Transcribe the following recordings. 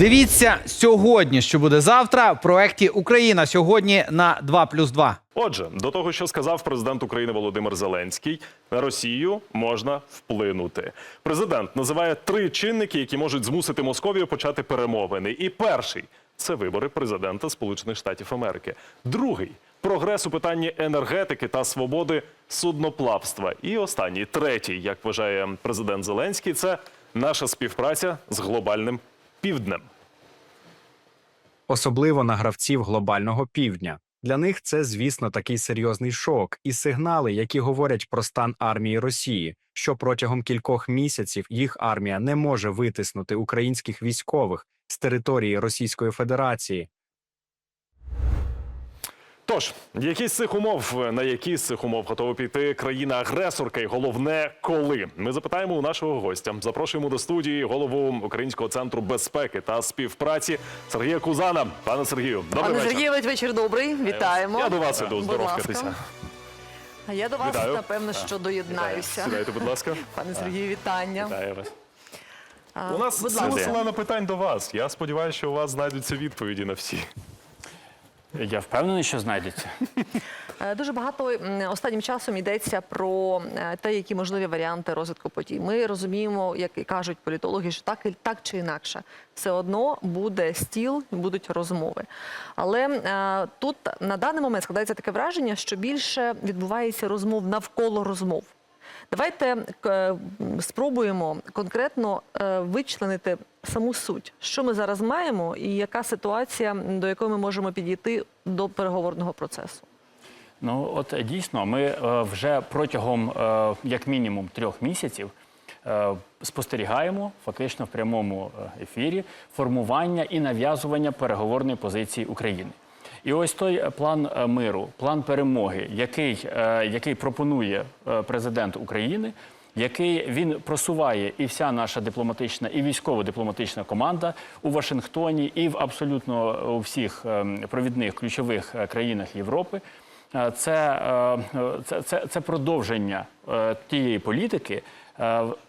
Дивіться сьогодні, що буде завтра в проекті Україна сьогодні на 2+,2. Отже, до того, що сказав президент України Володимир Зеленський, на Росію можна вплинути. Президент називає три чинники, які можуть змусити Московію почати перемовини. І перший це вибори президента Сполучених Штатів Америки. Другий прогрес у питанні енергетики та свободи судноплавства. І останній, третій, як вважає президент Зеленський, це наша співпраця з глобальним півднем. особливо на гравців глобального півдня. Для них це, звісно, такий серйозний шок і сигнали, які говорять про стан армії Росії, що протягом кількох місяців їх армія не може витиснути українських військових з території Російської Федерації. Тож, які з цих умов, на які з цих умов готова піти країна-агресорка, і головне, коли ми запитаємо у нашого гостя. Запрошуємо до студії голову Українського центру безпеки та співпраці Сергія Кузана. Пане Сергію, добрий Пане вечір. Сергію, вечір добрий. Вітаємо. Я до вас іду здоровкатися. А я до вас, Вітаю. напевно, що доєднаюся. Сідайте, будь ласка. Пане Сергію, вітання. Вітаю вас. А, У нас ціла селена питань до вас. Я сподіваюся, що у вас знайдуться відповіді на всі. Я впевнений, що знайдеться. Е, Дуже багато останнім часом йдеться про е, те, які можливі варіанти розвитку подій. Ми розуміємо, як і кажуть політологи, що так так чи інакше, все одно буде стіл, будуть розмови. Але е, тут на даний момент складається таке враження, що більше відбувається розмов навколо розмов. Давайте е, спробуємо конкретно е, вичленити саму суть, що ми зараз маємо, і яка ситуація, до якої ми можемо підійти до переговорного процесу. Ну от е, дійсно, ми вже протягом як мінімум трьох місяців спостерігаємо фактично в прямому ефірі формування і нав'язування переговорної позиції України. І ось той е, план е, миру, план перемоги, який, е, який пропонує президент України, який він просуває і вся наша дипломатична і військово-дипломатична команда у Вашингтоні, і в абсолютно у всіх провідних ключових країнах Європи. Це, це, це, це продовження тієї політики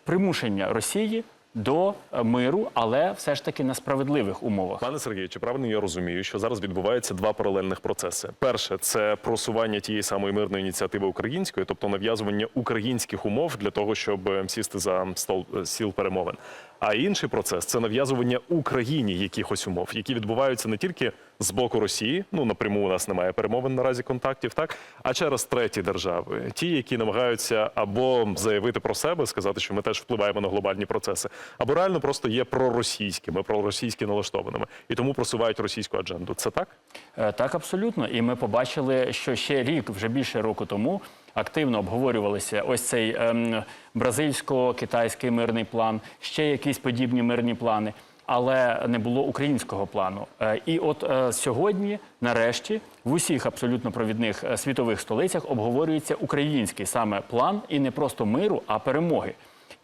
примушення Росії до миру, але все ж таки на справедливих умовах. Пане Сергію, чи правильно я розумію, що зараз відбуваються два паралельних процеси? Перше це просування тієї самої мирної ініціативи української, тобто нав'язування українських умов для того, щоб е, сісти за стол е, сіл перемовин. А інший процес це нав'язування Україні якихось умов, які відбуваються не тільки з боку Росії, ну напряму у нас немає перемовин наразі контактів, так а через треті держави, ті, які намагаються або заявити про себе, сказати, що ми теж впливаємо на глобальні процеси, або реально просто є проросійськими, проросійськи налаштованими, і тому просувають російську адженду. Це так? Е, Так, абсолютно. І ми побачили, що ще рік, вже більше року тому, активно обговорювалися ось цей ем, бразильсько-китайський мирний план, ще якісь подібні мирні плани, але не було українського плану. Е, І от е, сьогодні, нарешті, в усіх абсолютно провідних е, світових столицях обговорюється український саме план і не просто миру, а перемоги.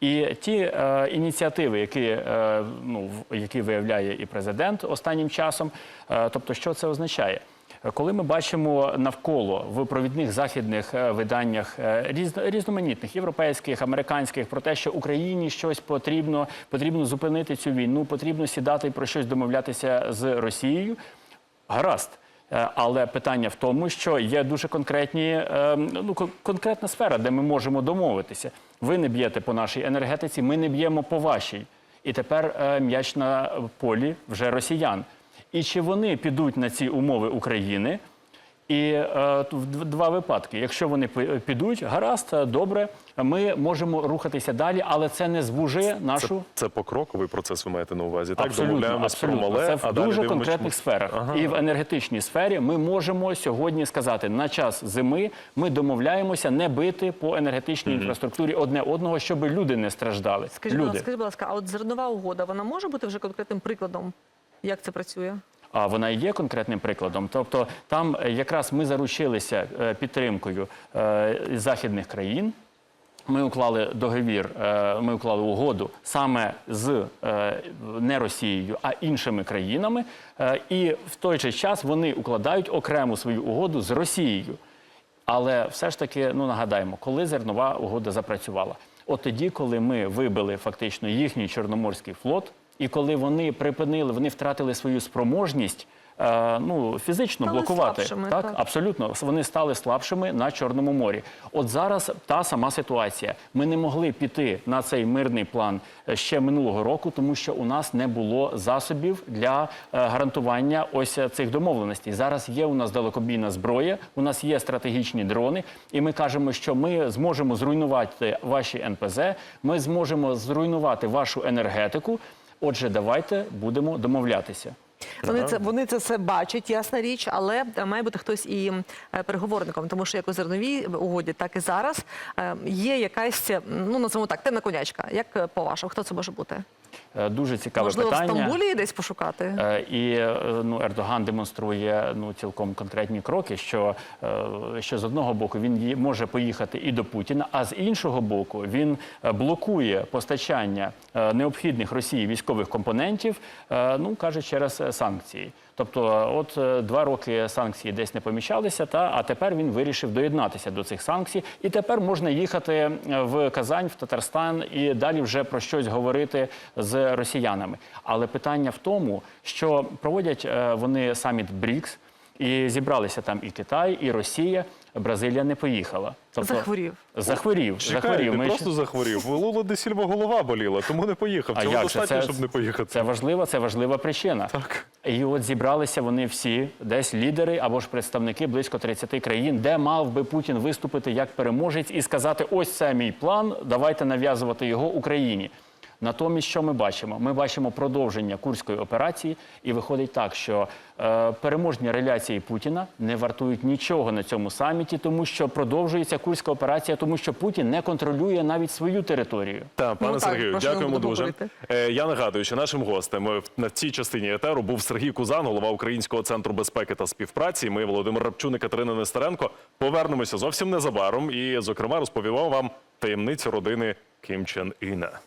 І ті е, ініціативи, які, е, ну, які виявляє і президент останнім часом, е, тобто, що це означає? Коли ми бачимо навколо в провідних західних е, виданнях е, різноманітних європейських, американських про те, що Україні щось потрібно, потрібно зупинити цю війну, потрібно сідати і про щось домовлятися з Росією. Гаразд. Е, Але питання в тому, що є дуже конкретні, ну, конкретна сфера, де ми можемо домовитися. Ви не б'єте по нашій енергетиці, ми не б'ємо по вашій. І тепер м'яч на полі вже росіян. І чи вони підуть на ці умови України? І е, в два випадки. Якщо вони підуть, гаразд, е, добре, ми можемо рухатися далі, але це не звужує нашу це покроковий процес. Ви маєте на увазі? Так Абсолютно, абсолютно. мале, Це в далі дуже дивимось, конкретних чому- сферах. Ага. І в енергетичній сфері ми можемо сьогодні сказати, на час зими ми домовляємося не бити по енергетичній інфраструктурі одне одного, щоб люди не страждали. Скажіть, будь люди. ласка, скажіть, будь ласка, а от зернова угода вона може бути вже конкретним прикладом, як це працює? А вона і є конкретним прикладом. Тобто, там е, якраз ми заручилися е, підтримкою е, західних країн. Ми уклали договір, ми уклали угоду саме з не Росією, а іншими країнами. І в той же час вони укладають окрему свою угоду з Росією. Але все ж таки, ну нагадаємо, коли зернова угода запрацювала. От тоді, коли ми вибили фактично їхній чорноморський флот І коли вони припинили, вони втратили свою спроможність. е, Ну, фізично Стали блокувати слабшими, так, так. абсолютно вони стали слабшими на чорному морі. От зараз та сама ситуація. Ми не могли піти на цей мирний план е, ще минулого року, тому що у нас не було засобів для е, гарантування ось е, цих домовленостей. Зараз є у нас далекобійна зброя, у нас є стратегічні дрони, і ми кажемо, що ми зможемо зруйнувати ваші НПЗ, ми зможемо зруйнувати вашу енергетику. Отже, давайте будемо домовлятися. Вони це вони це все бачать, ясна річ, але е, має бути хтось і е, переговорником, тому що як у зерновій угоді, так і зараз е, є якась, ну назвемо так, темна конячка. Як е, по-вашому, хто це може бути? Е, Дуже цікаве Можливо, питання. в Стамбулі десь пошукати? Е, І е, ну, Ердоган демонструє ну цілком конкретні кроки, що, що з одного боку він може поїхати і до Путіна, а з іншого боку він блокує постачання необхідних Росії військових компонентів, ну каже, через санкції. Тобто, от е, два роки санкції десь не поміщалися, та а тепер він вирішив доєднатися до цих санкцій, і тепер можна їхати е, в Казань, в Татарстан і далі вже про щось говорити з росіянами. Але питання в тому, що проводять е, вони саміт БРІКС, і зібралися там і Китай, і Росія. Бразилія не поїхала. Захворів. Захворів. Чекай, захворів. не Ми просто ще- захворів. У Лула де Сільва голова боліла, тому не поїхав. А Цього як же? достатньо, Це- щоб не поїхати. Це важлива, це важлива причина. Так. І от зібралися вони всі, десь лідери або ж представники близько 30 країн, де мав би Путін виступити як переможець і сказати: ось це мій план, давайте нав'язувати його Україні. Натомість, що ми бачимо? Ми бачимо продовження курської операції, і виходить так, що е, переможні реляції Путіна не вартують нічого на цьому саміті, тому що продовжується курська операція, тому що Путін не контролює навіть свою територію. Так, пане Ну, так, Сергію, дякуємо дуже. говорити? Е, Я нагадую, що нашим гостем е, в- на цій частині етеру був Сергій Кузан, голова Українського центру безпеки та співпраці. Ми, Володимир Рапчун і Катерина Нестеренко, повернемося зовсім незабаром і, зокрема, розповімо вам таємницю родини Кім Чен Іна.